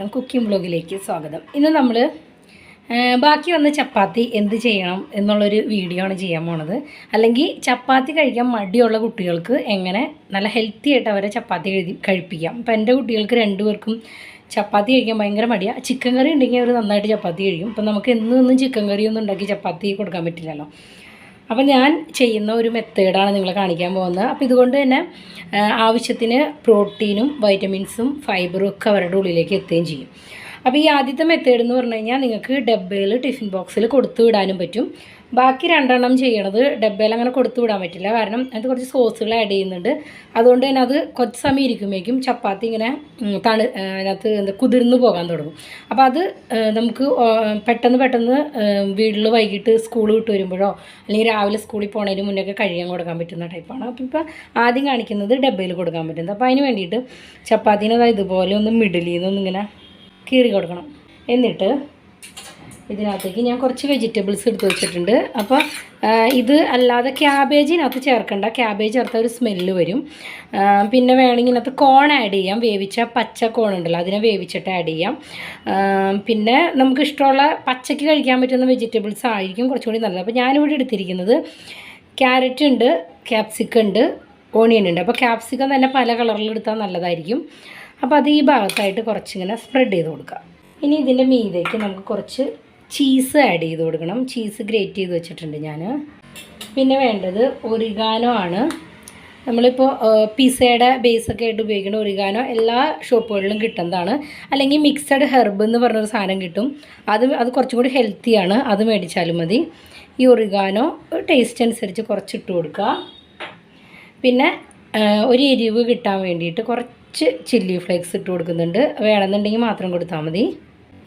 മാത്രം കുക്കിംഗ് ബ്ലോഗിലേക്ക് സ്വാഗതം. ഇന്ന് നമ്മൾ ബാക്കി വന്ന ചപ്പാത്തി എന്ത് ചെയ്യണം എന്നുള്ളൊരു വീഡിയോ ആണ് ചെയ്യാൻ പോണത്. അല്ലെങ്കിൽ ചപ്പാത്തി കഴിക്കാൻ മടിയുള്ള കുട്ടികൾക്ക് എങ്ങനെ നല്ല ഹെൽത്തി ആയിട്ട് അവരെ ചപ്പാത്തി കഴി കഴിപ്പിക്കാം. അപ്പം എന്റെ കുട്ടികൾക്ക് രണ്ടുപേർക്കും ചപ്പാത്തി കഴിക്കാൻ ഭയങ്കര മടിയാണ് ചിക്കൻ കറി ഉണ്ടെങ്കിൽ അവർ നന്നായിട്ട് ചപ്പാത്തി കഴിക്കും. അപ്പം നമുക്ക് എന്നും ഒന്നും ചിക്കൻ കറിയൊന്നും ഉണ്ടാക്കി ചപ്പാത്തി കൊടുക്കാൻ പറ്റില്ലല്ലോ. അപ്പം ഞാൻ ചെയ്യുന്ന ഒരു മെത്തേഡാണ് നിങ്ങളെ കാണിക്കാൻ പോകുന്നത്. അപ്പോൾ ഇതുകൊണ്ട് തന്നെ ആവശ്യത്തിന് പ്രോട്ടീനും വൈറ്റമിൻസും ഫൈബറും ഒക്കെ അവരുടെ ഉള്ളിലേക്ക് എത്തുകയും ചെയ്യും. അപ്പോൾ ഈ ആദ്യത്തെ മെത്തേഡ് എന്ന് പറഞ്ഞു കഴിഞ്ഞാൽ നിങ്ങൾക്ക് ഡബ്ബയിൽ ടിഫിൻ ബോക്സിൽ കൊടുത്തു വിടാനും പറ്റും. ബാക്കി രണ്ടെണ്ണം ചെയ്യണത് ഡബ്ബയിൽ അങ്ങനെ കൊടുത്തു വിടാൻ പറ്റില്ല. കാരണം അത് കുറച്ച് സോസുകൾ ആഡ് ചെയ്യുന്നുണ്ട്. അതുകൊണ്ട് തന്നെ അത് കുറച്ച് സമയം ഇരിക്കുമ്പോഴേക്കും ചപ്പാത്തി ഇങ്ങനെ തണു അതിനകത്ത് എന്താ കുതിർന്നു പോകാൻ തുടങ്ങും. അപ്പോൾ അത് നമുക്ക് പെട്ടെന്ന് പെട്ടെന്ന് വീട്ടിൽ വൈകിട്ട് സ്കൂൾ വിട്ട് വരുമ്പോഴോ അല്ലെങ്കിൽ രാവിലെ സ്കൂളിൽ പോണതിന് മുന്നേ കഴിയാൻ കൊടുക്കാൻ പറ്റുന്ന ടൈപ്പാണ് അപ്പോൾ ഇപ്പോൾ ആദ്യം കാണിക്കുന്നത് ഡബ്ബയിൽ കൊടുക്കാൻ പറ്റുന്നത്. അപ്പോൾ അതിന് വേണ്ടിയിട്ട് ചപ്പാത്തിനെ ഇതുപോലെ ഒന്ന് മിഡിലിൽ നിന്നൊന്ന് ഇങ്ങനെ കീറി കൊടുക്കണം. എന്നിട്ട് ഇതിനകത്തേക്ക് ഞാൻ കുറച്ച് വെജിറ്റബിൾസ് എടുത്ത് വെച്ചിട്ടുണ്ട്. അപ്പോൾ ഇത് അല്ലാതെ ക്യാബേജിനകത്ത് ചേർക്കണ്ട. ക്യാബേജ് ചേർത്ത ഒരു സ്മെല്ല് വരും. പിന്നെ വേണമെങ്കിൽ ഇതിനകത്ത് കോൺ ആഡ് ചെയ്യാം. വേവിച്ച പച്ച കോൺ ഉണ്ടല്ലോ അതിനെ വേവിച്ചിട്ട് ആഡ് ചെയ്യാം. പിന്നെ നമുക്ക് ഇഷ്ടമുള്ള പച്ചയ്ക്ക് കഴിക്കാൻ പറ്റുന്ന വെജിറ്റബിൾസ് ആയിരിക്കും കുറച്ചുകൂടി നല്ലത്. അപ്പോൾ ഞാനിവിടെ എടുത്തിരിക്കുന്നത് ക്യാരറ്റ് ഉണ്ട് ക്യാപ്സിക്കം ഉണ്ട് ഓണിയൻ ഉണ്ട്. അപ്പോൾ ക്യാപ്സിക്കം തന്നെ പല കളറിൽ എടുത്താൽ നല്ലതായിരിക്കും. അപ്പോൾ അത് ഈ ഭാഗത്തായിട്ട് കുറച്ചിങ്ങനെ സ്പ്രെഡ് ചെയ്ത് കൊടുക്കുക. ഇനി ഇതിന്റെ മീതേക്ക് നമുക്ക് കുറച്ച് ചീസ് ആഡ് ചെയ്ത് കൊടുക്കണം. ചീസ് ഗ്രേറ്റ് ചെയ്ത് വെച്ചിട്ടുണ്ട് ഞാൻ പിന്നെ വേണ്ടത് ഒറിഗാനോ ആണ്. നമ്മളിപ്പോൾ പിസയുടെ ബേസൊക്കെ ആയിട്ട് ഉപയോഗിക്കുന്ന ഒറിഗാനോ എല്ലാ ഷോപ്പുകളിലും കിട്ടുന്നതാണ്. അല്ലെങ്കിൽ മിക്സഡ് ഹെർബ് എന്ന് പറഞ്ഞൊരു സാധനം കിട്ടും. അത് അത് കുറച്ചും കൂടി ഹെൽത്തിയാണ് അത് മേടിച്ചാലും മതി. ഈ ഒറിഗാനോ ടേസ്റ്റ് അനുസരിച്ച് കുറച്ചിട്ട് കൊടുക്കുക. പിന്നെ ഒരു എരിവ് കിട്ടാൻ വേണ്ടിയിട്ട് കുറച്ച് ചില്ലി ഫ്ലേക്സ് ഇട്ട് കൊടുക്കുന്നുണ്ട്. വേണമെന്നുണ്ടെങ്കിൽ മാത്രം കൊടുത്താൽ മതി.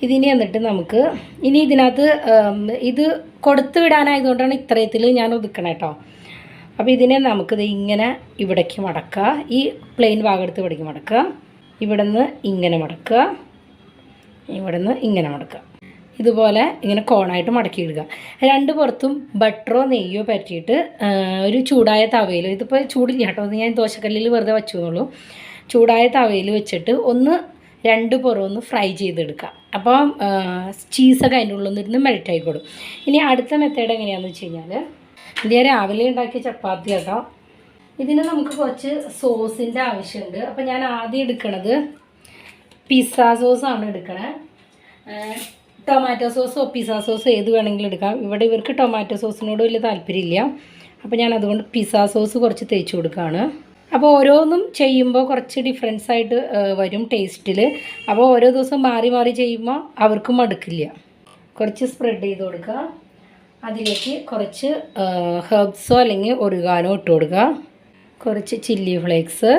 ഇതിനി എന്നിട്ട് നമുക്ക് ഇനി ഇതിനകത്ത് ഇത് കൊടുത്തു വിടാനായതുകൊണ്ടാണ് ഇത്രയത്തിൽ ഞാൻ ഒതുക്കണം കേട്ടോ അപ്പോൾ ഇതിനെ നമുക്കിത് ഇങ്ങനെ ഇവിടേക്ക് മടക്കുക. ഈ പ്ലെയിൻ ഭാഗമെടുത്ത് ഇവിടേക്ക് മടക്കുക. ഇവിടെ നിന്ന് ഇങ്ങനെ മടക്കുക. ഇവിടെ നിന്ന് ഇങ്ങനെ മടക്കുക. ഇതുപോലെ ഇങ്ങനെ കോണായിട്ട് മടക്കി ഇടുക. രണ്ട് പുറത്തും ബട്ടറോ നെയ്യോ പറ്റിയിട്ട് ഒരു ചൂടായ തവയിലോ ഇതിപ്പോൾ ചൂടില്ല കേട്ടോ അത് ഞാൻ ദോശക്കല്ലിൽ വെറുതെ വച്ചു എന്നുള്ളൂ ചൂടായ തവയിൽ വെച്ചിട്ട് ഒന്ന് രണ്ട് പുറം ഒന്ന് ഫ്രൈ ചെയ്തെടുക്കാം അപ്പോൾ ചീസൊക്കെ അതിന്റെ ഉള്ളിൽ നിന്നിരുന്ന് മെൽറ്റ് ആയിക്കോളും ഇനി അടുത്ത മെത്തേഡ് എങ്ങനെയാണെന്ന് വെച്ച് കഴിഞ്ഞാൽ ഇന്ത്യ രാവിലെ ഉണ്ടാക്കിയ ചപ്പാത്തി കേട്ടോ. ഇതിന് നമുക്ക് കുറച്ച് സോസിന്റെ ആവശ്യമുണ്ട്. അപ്പോൾ ഞാൻ ആദ്യം എടുക്കണത് പിസ്സ സോസാണ് എടുക്കണേ. ടൊമാറ്റോ സോസോ പിസ്സ സോസോ ഏത് വേണമെങ്കിലും എടുക്കാം. ഇവിടെ ഇവർക്ക് ടൊമാറ്റോ സോസിനോട് വലിയ താല്പര്യമില്ല. അപ്പോൾ ഞാൻ അതുകൊണ്ട് പിസ്സ സോസ് കുറച്ച് തേച്ച് കൊടുക്കുകയാണ്. അപ്പോൾ ഓരോന്നും ചെയ്യുമ്പോൾ കുറച്ച് ഡിഫറൻസ് ആയിട്ട് വരും ടേസ്റ്റിൽ അപ്പോൾ ഓരോ ദിവസം മാറി മാറി ചെയ്യുമ്പോൾ അവർക്കും മടുക്കില്ല. കുറച്ച് സ്പ്രെഡ് ചെയ്ത് കൊടുക്കുക. അതിലേക്ക് കുറച്ച് ഹെർബ്സോ അല്ലെങ്കിൽ ഒറുകാനോ ഇട്ട് കൊടുക്കുക. കുറച്ച് ചില്ലി ഫ്ലേക്സ്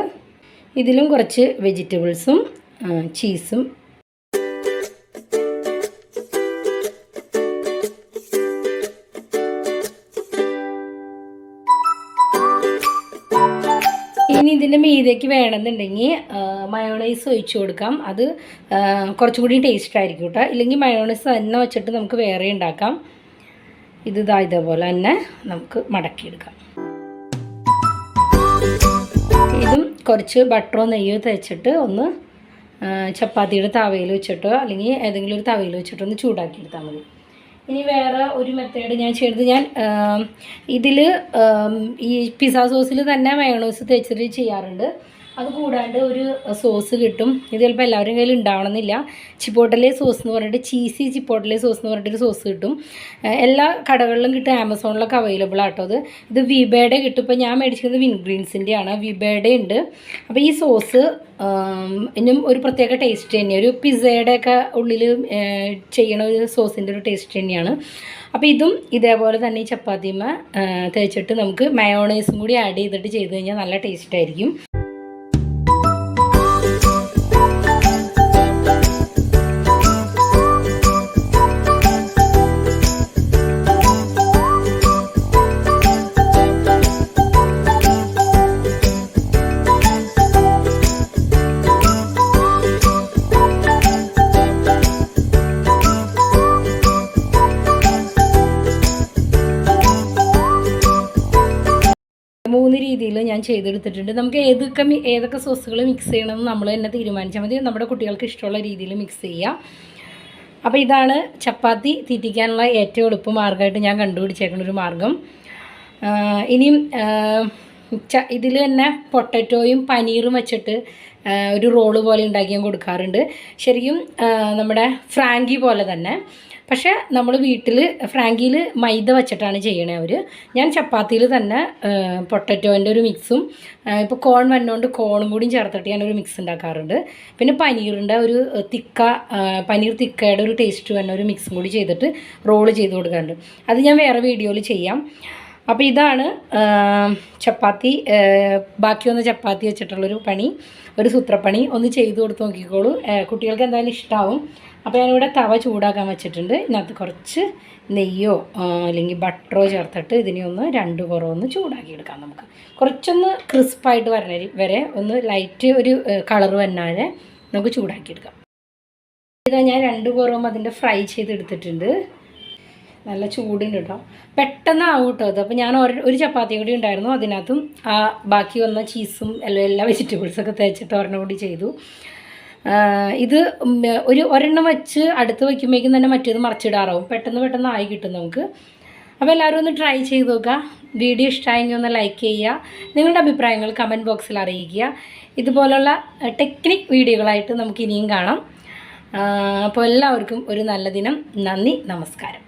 ഇതിലും കുറച്ച് വെജിറ്റബിൾസും ചീസും ഇനി ഇതിന്റെ മീതേക്ക് വേണമെന്നുണ്ടെങ്കിൽ മയോണൈസ് ഒഴിച്ചു കൊടുക്കാം. അത് കുറച്ചും കൂടി ടേസ്റ്റ് ആയിരിക്കും കേട്ടോ ഇല്ലെങ്കിൽ മയോണൈസ് തന്നെ വെച്ചിട്ട് നമുക്ക് വേറെ ഉണ്ടാക്കാം. ഇത് ഇതാ ഇതേപോലെ തന്നെ നമുക്ക് മടക്കിയെടുക്കാം. ഇതും കുറച്ച് ബട്ടറോ നെയ്യോ തേച്ചിട്ട് ഒന്ന് ചപ്പാത്തിയുടെ തവയിൽ വെച്ചിട്ടോ അല്ലെങ്കിൽ ഏതെങ്കിലും ഒരു തവയിൽ വെച്ചിട്ടോ ഒന്ന് ചൂടാക്കിയെടുത്താൽ മതി. ഇനി വേറെ ഒരു മെത്തേഡ് ഞാൻ ചെയ്തത് ഞാൻ ഇതിൽ ഈ പിസ്സ സോസിൽ തന്നെ മയോണൈസ് തേച്ചിട്ട് ചെയ്യാറുണ്ട്. അത് കൂടാണ്ട് ഒരു സോസ് കിട്ടും. ഇത് ചിലപ്പോൾ എല്ലാവരും കയ്യിൽ ഉണ്ടാവണമെന്നില്ല. ചിപ്പോട്ടലെ സോസ് എന്ന് പറഞ്ഞിട്ട് ചീസി ചിപ്പോട്ടലെ സോസ് എന്ന് പറഞ്ഞിട്ടൊരു സോസ് കിട്ടും. എല്ലാ കടകളിലും കിട്ടും ആമസോണിലൊക്കെ അവൈലബിൾ ആട്ടോ അത്. ഇത് വിബയുടെ കിട്ടും. ഇപ്പോൾ ഞാൻ മേടിച്ചിരുന്നത് വിൻഗ്രീൻസിന്റെ ആണ് വിബയുടെ ഉണ്ട്. അപ്പോൾ ഈ സോസ് ഇനും ഒരു പ്രത്യേക ടേസ്റ്റ് തന്നെയാണ് ഒരു പിസ്സയുടെ ഒക്കെ ഉള്ളിൽ ചെയ്യണ ഒരു സോസിന്റെ ഒരു ടേസ്റ്റ് തന്നെയാണ്. അപ്പോൾ ഇതും ഇതേപോലെ തന്നെ ഈ ചപ്പാത്തിമ തേച്ചിട്ട് നമുക്ക് മയോണൈസും കൂടി ആഡ് ചെയ്തിട്ട് ചെയ്ത് കഴിഞ്ഞാൽ നല്ല ടേസ്റ്റ് ആയിരിക്കും. മൂന്ന് രീതിയിൽ ഞാൻ ചെയ്തെടുത്തിട്ടുണ്ട്. നമുക്ക് ഏതൊക്കെ ഏതൊക്കെ സോസുകൾ മിക്സ് ചെയ്യണമെന്ന് നമ്മൾ തന്നെ തീരുമാനിച്ചാൽ മതി. നമ്മുടെ കുട്ടികൾക്ക് ഇഷ്ടമുള്ള രീതിയിൽ മിക്സ് ചെയ്യാം. അപ്പോൾ ഇതാണ് ചപ്പാത്തി തീറ്റിക്കാനുള്ള ഏറ്റവും എളുപ്പ മാർഗമായിട്ട് ഞാൻ കണ്ടുപിടിച്ചേക്കുന്ന ഒരു മാർഗം ഇനിയും ഇനിയും ഇതിൽ തന്നെ പൊട്ടറ്റോയും പനീറും വെച്ചിട്ട് ഒരു റോൾ പോലെ ഉണ്ടാക്കി ഞാൻ കൊടുക്കാറുണ്ട്. ശരിക്കും നമ്മുടെ ഫ്രാങ്കി പോലെ തന്നെ. പക്ഷേ നമ്മൾ വീട്ടിൽ ഫ്രാങ്കിയിൽ മൈദ വെച്ചിട്ടാണ് ചെയ്യണേ അവർ ഞാൻ ചപ്പാത്തിയിൽ തന്നെ പൊട്ടറ്റോന്റെ ഒരു മിക്സും ഇപ്പോൾ കോൺ വന്നുകൊണ്ട് കോണും കൂടിയും ചേർത്തിട്ട് ഞാനൊരു മിക്സ് ഉണ്ടാക്കാറുണ്ട്. പിന്നെ പനീറിന്റെ ഒരു തിക്ക പനീർ തിക്കയുടെ ഒരു ടേസ്റ്റ് വന്ന ഒരു മിക്സും കൂടി ചെയ്തിട്ട് റോൾ ചെയ്ത് കൊടുക്കാറുണ്ട്. അത് ഞാൻ വേറെ വീഡിയോയിൽ ചെയ്യാം. അപ്പോൾ ഇതാണ് ചപ്പാത്തി ബാക്കി വന്ന ചപ്പാത്തി വെച്ചിട്ടുള്ളൊരു പണി. ഒരു സൂത്രപ്പണി. ഒന്ന് ചെയ്ത് കൊടുത്ത് നോക്കിക്കോളൂ. കുട്ടികൾക്ക് എന്തായാലും ഇഷ്ടമാവും അപ്പോൾ ഞാനിവിടെ തവ ചൂടാക്കാൻ വെച്ചിട്ടുണ്ട്. ഇതിനകത്ത് കുറച്ച് നെയ്യോ അല്ലെങ്കിൽ ബട്ടറോ ചേർത്തിട്ട് ഇതിനെ ഒന്ന് രണ്ട് കുറവ് ഒന്ന് ചൂടാക്കി എടുക്കാം നമുക്ക്. കുറച്ചൊന്ന് ക്രിസ്പായിട്ട് വരണ വരെ ഒന്ന് ലൈറ്റ് ഒരു കളർ വന്നാൽ നമുക്ക് ചൂടാക്കി എടുക്കാം. ഇതാ ഞാൻ രണ്ട് കുറവും അതിന്റെ ഫ്രൈ ചെയ്തെടുത്തിട്ടുണ്ട്. നല്ല ചൂടുണ്ട് കേട്ടോ പെട്ടെന്ന് ആവും കേട്ടോ അത് അപ്പോൾ ഞാൻ ഒരു ചപ്പാത്തി കൂടി ഉണ്ടായിരുന്നു. അതിനകത്തും ആ ബാക്കി വന്ന ചീസും എല്ലാം എല്ലാ വെജിറ്റബിൾസൊക്കെ തേച്ചിട്ട് ഒരെണ്ണം കൂടി ചെയ്തു. ഇത് ഒരു ഒരെണ്ണം വെച്ച് അടുത്ത് വയ്ക്കുമ്പോഴേക്കും തന്നെ മറ്റേത് മറിച്ചിടാറാവും. പെട്ടെന്ന് പെട്ടെന്ന് ആയി കിട്ടും നമുക്ക്. അപ്പോൾ എല്ലാവരും ഒന്ന് ട്രൈ ചെയ്ത് നോക്കുക. വീഡിയോ ഇഷ്ടമായെങ്കിൽ ഒന്ന് ലൈക്ക് ചെയ്യുക. നിങ്ങളുടെ അഭിപ്രായങ്ങൾ കമന്റ് ബോക്സിൽ അറിയിക്കുക. ഇതുപോലുള്ള ടെക്നിക് വീഡിയോകളായിട്ട് നമുക്ക് ഇനിയും കാണാം. അപ്പോൾ എല്ലാവർക്കും ഒരു നല്ല ദിനം. നന്ദി നമസ്കാരം.